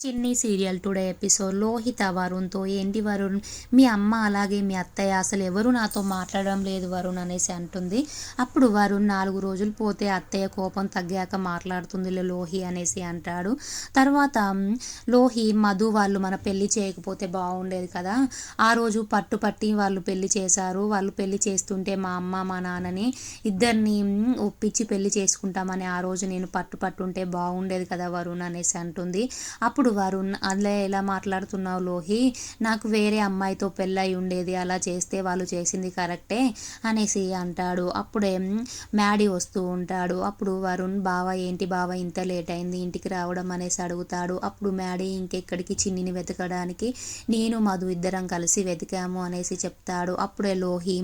Chinni serial today episode. Lohitha వరుణ్తో ఏంటి వరుణ్? మీ అమ్మ అలాగే మీ అత్తయ్య అసలు ఎవరు నాతో మాట్లాడడం లేదు వరుణ్ అనేసి అంటుంది. అప్పుడు వరుణ్ నాలుగు రోజులు పోతే అత్తయ్య కోపం తగ్గాక మాట్లాడుతుంది లోహి అనేసి అంటాడు. తర్వాత లోహి మధు వాళ్ళు మన పెళ్ళి చేయకపోతే బాగుండేది కదా. ఆ రోజు పట్టు పట్టి వాళ్ళు పెళ్ళి చేశారు. వాళ్ళు పెళ్ళి చేస్తుంటే మా అమ్మ మా నాన్నని ఇద్దరిని ఒప్పించి పెళ్ళి చేసుకుంటామని ఆ రోజు నేను పట్టు పట్టుంటే బాగుండేది కదా వరుణ్ అనేసి అంటుంది. అప్పుడు అప్పుడు వరుణ్ అలా ఎలా మాట్లాడుతున్నావు లోహి? నాకు వేరే అమ్మాయితో పెళ్ళై ఉండేది అలా చేస్తే వాళ్ళు చేసింది కరెక్టే అనేసి అంటాడు. అప్పుడే మ్యాడీ వస్తూ ఉంటాడు. అప్పుడు వరుణ్ బావ ఏంటి బావ ఇంత లేట్ అయింది ఇంటికి రావడం అనేసి అడుగుతాడు. అప్పుడు మ్యాడీ ఇంకెక్కడికి చిన్నిని వెతకడానికి నేను మధు ఇద్దరం కలిసి వెతికాము అనేసి చెప్తాడు. అప్పుడే లోహి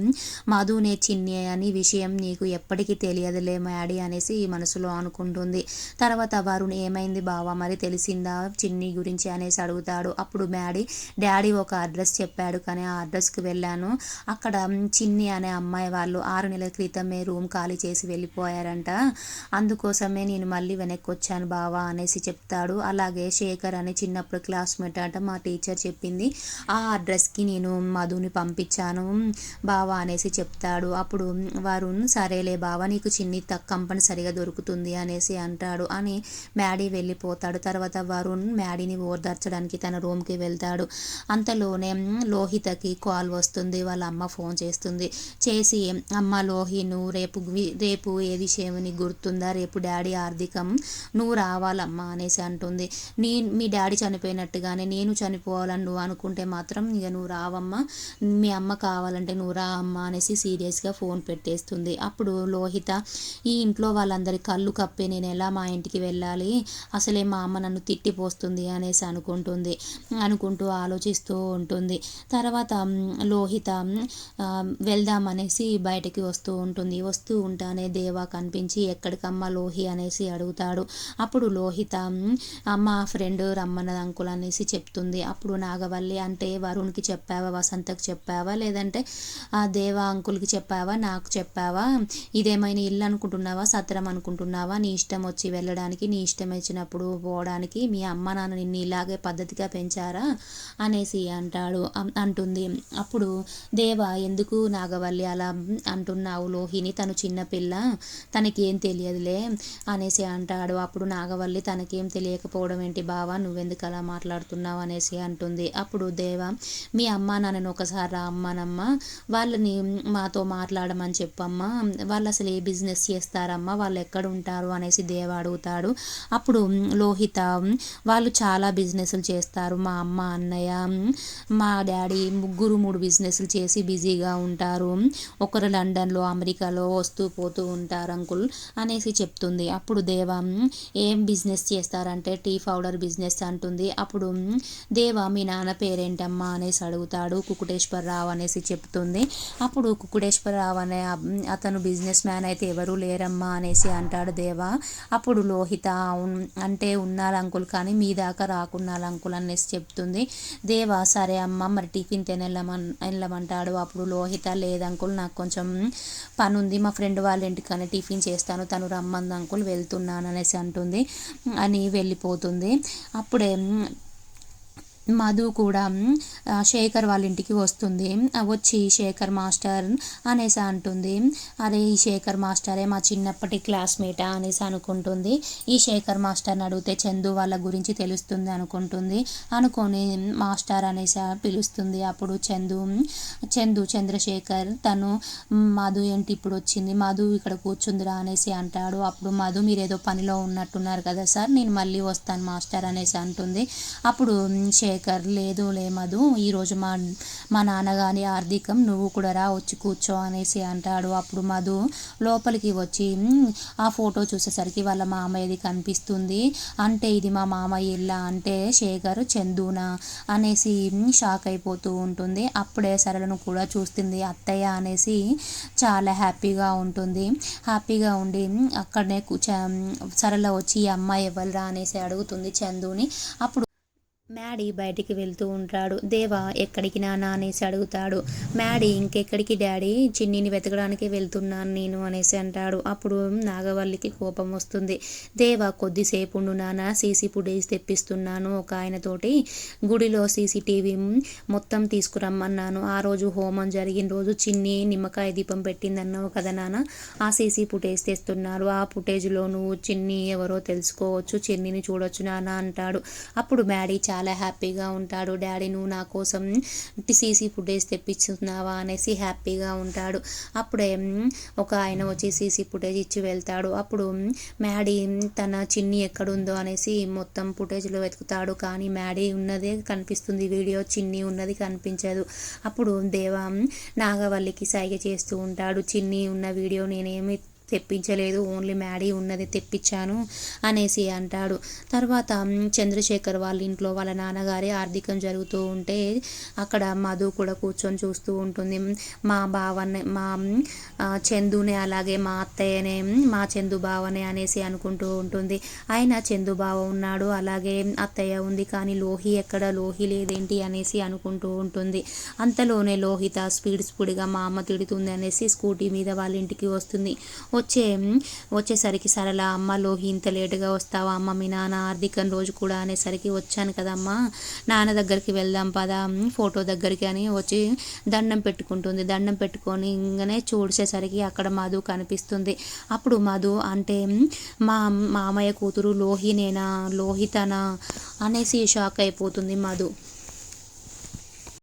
మధునే చిన్ని అని విషయం నీకు ఎప్పటికీ తెలియదులే మ్యాడీ అనేసి మనసులో అనుకుంటుంది. తర్వాత వరుణ్ ఏమైంది బావ? మరి తెలిసిందా? చిన్ని గురించి అనేసి అడుగుతాడు. అప్పుడు మ్యాడీ డాడీ ఒక అడ్రస్ చెప్పాడు. కానీ ఆ అడ్రస్కి వెళ్ళాను. అక్కడ చిన్ని అనే అమ్మాయి వాళ్ళు ఆరు నెలల క్రితమే రూమ్ ఖాళీ చేసి వెళ్ళిపోయారంట. అందుకోసమే నేను మళ్ళీ వెనక్కి వచ్చాను బావా అనేసి చెప్తాడు. అలాగే శేఖర్ అని చిన్నప్పుడు క్లాస్మేట్ అంట మా టీచర్ చెప్పింది. ఆ అడ్రస్కి నేను మధుని పంపించాను బావా అనేసి చెప్తాడు. అప్పుడు వరుణ్ సరేలే బావా నీకు చిన్ని తక్కువ కంపల్సరిగా దొరుకుతుంది అనేసి అంటాడు. అని మ్యాడీ వెళ్ళిపోతాడు. తర్వాత వరుణ్ మ్యాడీని ఓదార్చడానికి తన రూమ్కి వెళ్తాడు. అంతలోనే లోహితకి కాల్ వస్తుంది. వాళ్ళ అమ్మ ఫోన్ చేస్తుంది. చేసి అమ్మ లోహి నువ్వు రేపు రేపు ఏ విషయం నీకు గుర్తుందా? రేపు డాడీ ఆర్థికం నువ్వు రావాలమ్మా అనేసి అంటుంది. నీ మీ డాడీ చనిపోయినట్టుగానే నేను చనిపోవాలని నువ్వు అనుకుంటే మాత్రం ఇక నువ్వు రావమ్మా. మీ అమ్మ కావాలంటే నువ్వు రా అమ్మా అనేసి సీరియస్గా ఫోన్ పెట్టేస్తుంది. అప్పుడు లోహిత ఈ ఇంట్లో వాళ్ళందరి కళ్ళు కప్పి నేను ఎలా మా ఇంటికి వెళ్ళాలి? అసలే మా అమ్మ నన్ను తిట్టిపోస్తుంది అనేసి అనుకుంటుంది అనుకుంటూ ఆలోచిస్తూ ఉంటుంది. తర్వాత లోహిత వెళ్దాం అనేసి వెళ్దామనేసి బయటికి వస్తూ ఉంటుంది. వస్తూ ఉంటానే దేవా కనిపించి ఎక్కడికమ్మా లోహి అనేసి అడుగుతాడు. అప్పుడు లోహిత అమ్మ ఫ్రెండ్ రమ్మన్నది అంకుల్ అనేసి చెప్తుంది. అప్పుడు నాగవల్లి అంటే వరుణ్కి చెప్పావా వసంతకు చెప్పావా లేదంటే ఆ దేవా అంకుల్కి చెప్పావా నాకు చెప్పావా ఇదేమైనా ఇల్లు అనుకుంటున్నావా సత్రం అనుకుంటున్నావా నీ ఇష్టం వచ్చి వెళ్ళడానికి నీ ఇష్టం వచ్చినప్పుడు పోవడానికి మీ అమ్మ నాన్న నిన్ను ఇలాగే పద్ధతిగా పెంచారా? అనేసి అంటాడు అంటుంది. అప్పుడు దేవ ఎందుకు నాగవల్లి అలా అంటున్నావు లోహిని? తను చిన్నపిల్ల తనకేం తెలియదులే అనేసి అంటాడు. అప్పుడు నాగవల్లి తనకేం తెలియకపోవడం ఏంటి బావా? నువ్వెందుకు అలా మాట్లాడుతున్నావు? అనేసి అంటుంది. అప్పుడు దేవ మీ అమ్మ నాన్నని ఒకసారి రా అమ్మానమ్మ వాళ్ళని మాతో మాట్లాడమని చెప్పమ్మా. వాళ్ళు అసలు ఏ బిజినెస్ చేస్తారమ్మా? వాళ్ళు ఎక్కడ ఉంటారు? అనేసి దేవ అడుగుతాడు. అప్పుడు లోహిత వాళ్ళు చాలా బిజినెస్లు చేస్తారు. మా అమ్మ అన్నయ్య మా డాడీ ముగ్గురు మూడు బిజినెస్లు చేసి బిజీగా ఉంటారు. ఒకరు లండన్లో అమెరికాలో వస్తూ పోతూ ఉంటారు అంకుల్ అనేసి చెప్తుంది. అప్పుడు దేవ ఏం బిజినెస్ చేస్తారంటే టీ పౌడర్ బిజినెస్ అంటుంది. అప్పుడు దేవ మీ నాన్న పేరేంటమ్మా అనేసి అడుగుతాడు. కుకుటేశ్వరరావు అనేసి చెప్తుంది. అప్పుడు కుకుటేశ్వరరావు అనే అతను బిజినెస్ మ్యాన్ అయితే ఎవరూ లేరమ్మా అనేసి అంటాడు దేవ. అప్పుడు లోహిత అంటే ఉన్నారు అంకుల్ కానీ మీద దాకా రాకుండా అంకుల్ అనేసి చెప్తుంది. దేవ సరే అమ్మ మరి టిఫిన్ తిని వెళ్ళమన్ వెళ్ళమంటాడు అప్పుడు లోహిత లేదు అంకుల్ నాకు కొంచెం పని ఉంది మా ఫ్రెండ్ వాళ్ళ ఇంటికనే టిఫిన్ చేస్తాను. తను రమ్మంది అంకుల్ వెళ్తున్నాను అనేసి అంటుంది. అని వెళ్ళిపోతుంది. అప్పుడే మధు కూడా శేఖర్ వాళ్ళ ఇంటికి వస్తుంది. వచ్చి శేఖర్ మాస్టర్ అనేసి అంటుంది. అరే ఈ శేఖర్ మాస్టరే మా చిన్నప్పటి క్లాస్మేటా? అనేసి అనుకుంటుంది. ఈ శేఖర్ మాస్టర్ని అడిగితే చందు వాళ్ళ గురించి తెలుస్తుంది అనుకుంటుంది. అనుకొని మాస్టర్ అనేసి పిలుస్తుంది. అప్పుడు చందు చందు చంద్రశేఖర్ తను మధు ఏంటి ఇప్పుడు వచ్చింది? మధు ఇక్కడ కూర్చుందిరా అనేసి అంటాడు. అప్పుడు మధు మీరు ఏదో పనిలో ఉన్నట్టున్నారు కదా సార్ నేను మళ్ళీ వస్తాను మాస్టర్ అనేసి అంటుంది. అప్పుడు "మ్, శేఖర్ లేదు లే మధు ఈరోజు మా మా నాన్నగారి ఆర్థికం నువ్వు కూడా రా వచ్చి కూర్చో అనేసి అంటాడు. అప్పుడు మధు లోపలికి వచ్చి ఆ ఫోటో చూసేసరికి వాళ్ళ మామయ్యది కనిపిస్తుంది. అంటే ఇది మా మామయ్య ఇల్లా? అంటే శేఖర్ చందునా? అనేసి షాక్ అయిపోతూ ఉంటుంది. అప్పుడే సరళను కూడా చూస్తుంది. అత్తయ్య అనేసి చాలా హ్యాపీగా ఉంటుంది. హ్యాపీగా ఉండి అక్కడనే కూర్చో సరళ వచ్చి ఈ అమ్మాయి ఎవరురా అనేసి అడుగుతుంది చందుని. అప్పుడు మ్యాడీ బయటికి వెళ్తూ ఉంటాడు. దేవా ఎక్కడికి నాన్న అనేసి అడుగుతాడు. మ్యాడీ ఇంకెక్కడికి డాడీ? చిన్నిని వెతకడానికి వెళ్తున్నాను నేను అనేసి అంటాడు. అప్పుడు నాగవల్లికి కోపం వస్తుంది. దేవా కొద్దిసేపు ఉండు నాన్న సీసీ ఫుటేజ్ తెప్పిస్తున్నాను ఒక ఆయనతోటి. గుడిలో సీసీటీవీ మొత్తం తీసుకురమ్మన్నాను. ఆ రోజు హోమం జరిగిన రోజు చిన్ని నిమ్మకాయ దీపం పెట్టిందన్నావు కదా నాన్న? ఆ సీసీ ఫుటేజ్ తెస్తున్నారు ఆ ఫుటేజ్లో నువ్వు చిన్ని ఎవరో తెలుసుకోవచ్చు. చిన్నిని చూడొచ్చు నాన్న అంటాడు. అప్పుడు మ్యాడీ చాలా చాలా హ్యాపీగా ఉంటాడు. డాడీ నువ్వు నా కోసం సీసీ ఫుటేజ్ తెప్పించుతున్నావా? అనేసి హ్యాపీగా ఉంటాడు. అప్పుడే ఒక ఆయన వచ్చి సీసీ ఫుటేజ్ ఇచ్చి వెళ్తాడు. అప్పుడు మ్యాడీ తన చిన్ని ఎక్కడుందో అనేసి మొత్తం ఫుటేజ్లో వెతుకుతాడు. కానీ మ్యాడీ ఉన్నదే కనిపిస్తుంది. వీడియో చిన్ని ఉన్నది కనిపించదు. అప్పుడు దేవా నాగవల్లికి సైగ చేస్తూ ఉంటాడు. చిన్ని ఉన్న వీడియో నేనేమి తెప్పించలేదు ఓన్లీ మ్యాడీ ఉన్నది తెప్పించాను అనేసి అంటాడు. తర్వాత చంద్రశేఖర్ వాళ్ళ ఇంట్లో వాళ్ళ నాన్నగారి ఆర్థికం జరుగుతూ ఉంటే అక్కడ మధు కూడా కూర్చొని చూస్తూ ఉంటుంది. మా బావనే మా చందునే అలాగే మా అత్తయ్యనే మా చందు బావనే అనేసి అనుకుంటూ ఉంటుంది. ఆయన చందు బావ ఉన్నాడు అలాగే అత్తయ్య ఉంది కానీ లోహి ఎక్కడ లోహి లేదేంటి అనేసి అనుకుంటూ ఉంటుంది. అంతలోనే లోహిత స్పీడ్ స్పీడ్గా మా అమ్మ తిడుతుంది అనేసి స్కూటీ మీద వాళ్ళ ఇంటికి వస్తుంది. వచ్చే వచ్చేసరికి సరళ అమ్మ లోహి ఇంత లేటుగా వస్తావా? అమ్మ మీ నాన్న ఆర్థికం రోజు కూడా అనేసరికి వచ్చాను కదమ్మా. నాన్న దగ్గరికి వెళ్దాం పదా ఫోటో దగ్గరికి అని వచ్చి దండం పెట్టుకుంటుంది. దండం పెట్టుకొని ఇంకనే చూసేసరికి అక్కడ మధు కనిపిస్తుంది. అప్పుడు మధు అంటే మా మామయ్య కూతురు లోహినేనా లోహితనా అనేసి షాక్ అయిపోతుంది మధు.